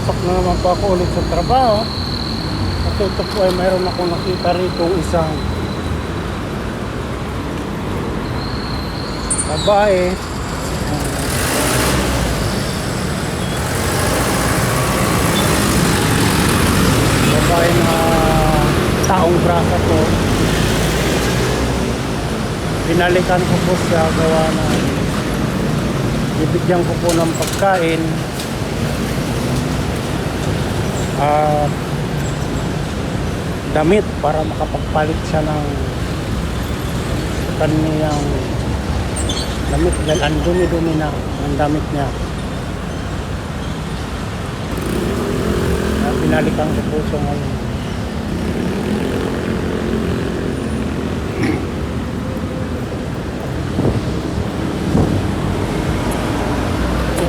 Pasok na naman po ako ulit sa trabaho. At ito po ay mayroon akong nakita rito isang babae. Babae na taong brasa po. Pinalikan ko po siya gawa na bibigyan ko po ng pagkain at damit para makapagpalit siya ng kaniyang damit dahil ang dumi-dumi na ang damit niya. Pinalikan ko po siya ngayon.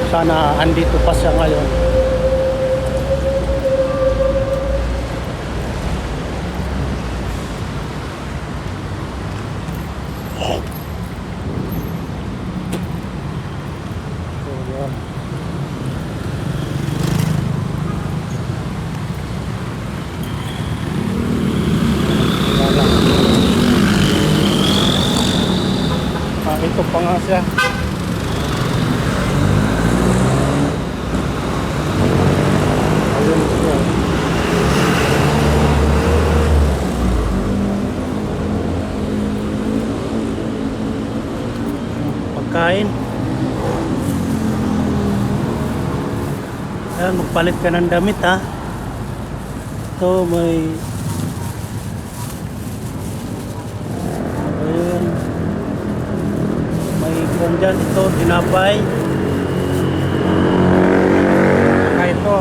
Sana andito pa siya ngayon. So, yan. Wala. Ah, ito pa nga siya. Ayun siya. Pagkain. Ayan, magpalit ka ng damit ha. Ito may... Ayan. May kung dyan ito, tinapay. Saka ito.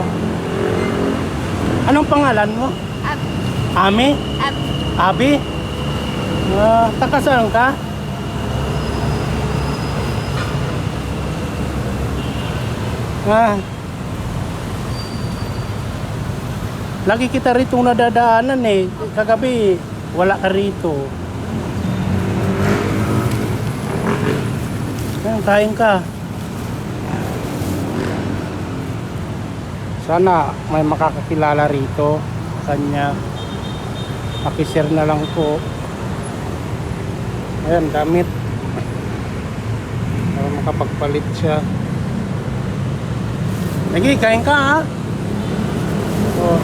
Anong pangalan mo? Ab, Ami? ab, Abi? Ah, taga saan ka? Lagi kita rito nadadaanan eh. Kagabi, wala ka rito. Ayan, kain ka. Sana may makakakilala rito kanya. Pakishare na lang po. Ayan, damit. Para makapagpalit siya. Lagi, kain ka ha. Oh.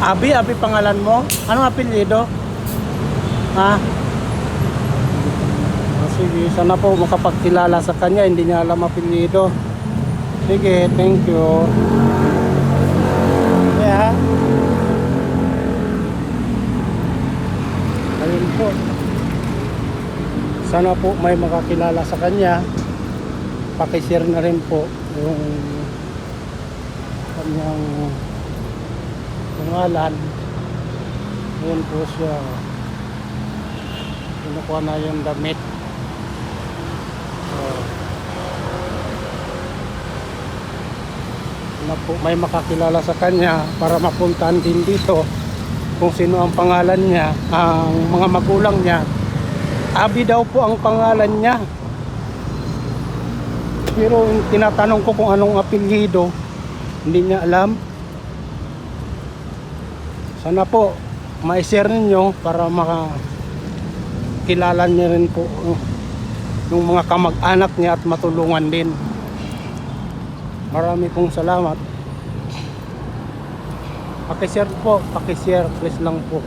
Abi, Abi pangalan mo? Anong apelyido? Ha? Oh, sige, sana po makapagkilala sa kanya. Hindi niya alam apelyido. Sige, thank you. Yeah. Ayun po. Sana po may makakilala sa kanya. Pakishare na rin po yung kanyang pangalan. Ayun po siya. Kinukuha na yung damit. So, may makakilala sa kanya para mapuntahan din dito kung sino ang pangalan niya, ang mga magulang niya. Abi daw po ang pangalan niya. Pero tinatanong ko kung anong apelyido, hindi niya alam. Sana po, ma-share ninyo para makakilala niya rin po uh, yung mga kamag-anak niya at matulungan din. Marami pong salamat. Pakishare po, pakishare please lang po.